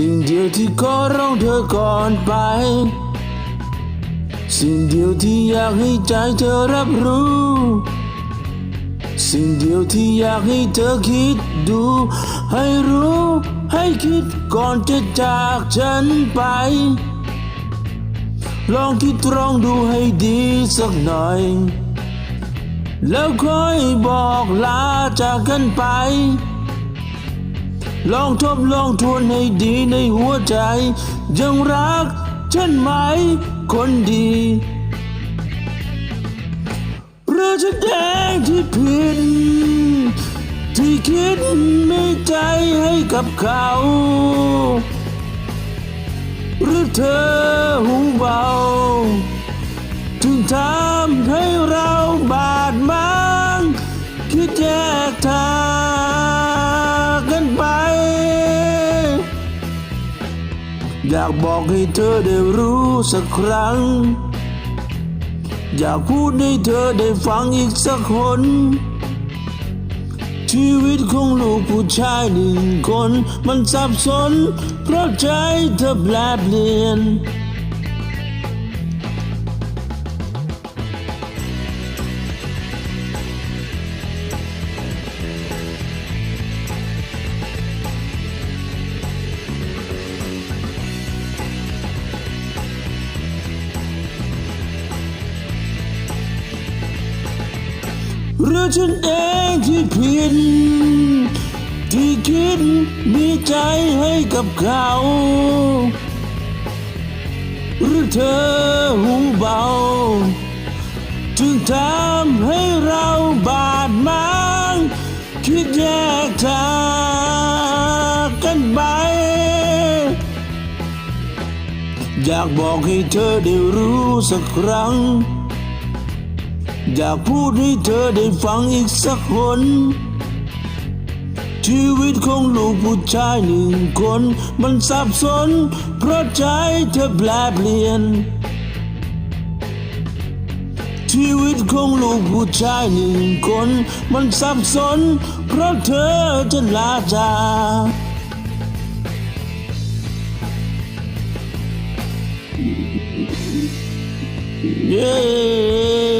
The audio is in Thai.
สิ่งเดียวที่ขอร้องเธอก่อนไป สิ่งเดียวที่อยากให้ใจเธอรับรู้ สิ่งเดียวที่อยากให้เธอคิดดู ให้รู้ ให้คิดก่อนจะจากฉันไป ลองคิดตรองดูให้ดีสักหน่อย แล้วค่อยบอกลาจากกันไป ลองทบลองทวนให้ดีในหัวใจ ยังรักฉันไหมคนดีเพราะฉันเองที่ผิด ที่คิดไม่ใจให้กับเขา หรือเธอ อยากบอกให้เธอได้รู้สักครั้ง อยากพูดให้เธอได้ฟังอีกสักคน ชีวิตของลูกผู้ชายหนึ่งคน มันสับสน เพราะใจเธอแปลเปลี่ยน หรือฉันเองที่ผิด ที่คิดมีใจให้กับเขา หรือเธอหูเบาถึงทำให้เราบาดหมางคิดแยกทางกันไป อยากบอกให้เธอได้รู้สักครั้ง อยากพูดให้เธอได้ฟังอีกสักคน ชีวิตของลูกผู้ชายหนึ่งคน มันสับสน เพราะใจเธอแปลเปลี่ยน ชีวิตของลูกผู้ชายหนึ่งคน มันสับสน เพราะเธอจะลาจากเย้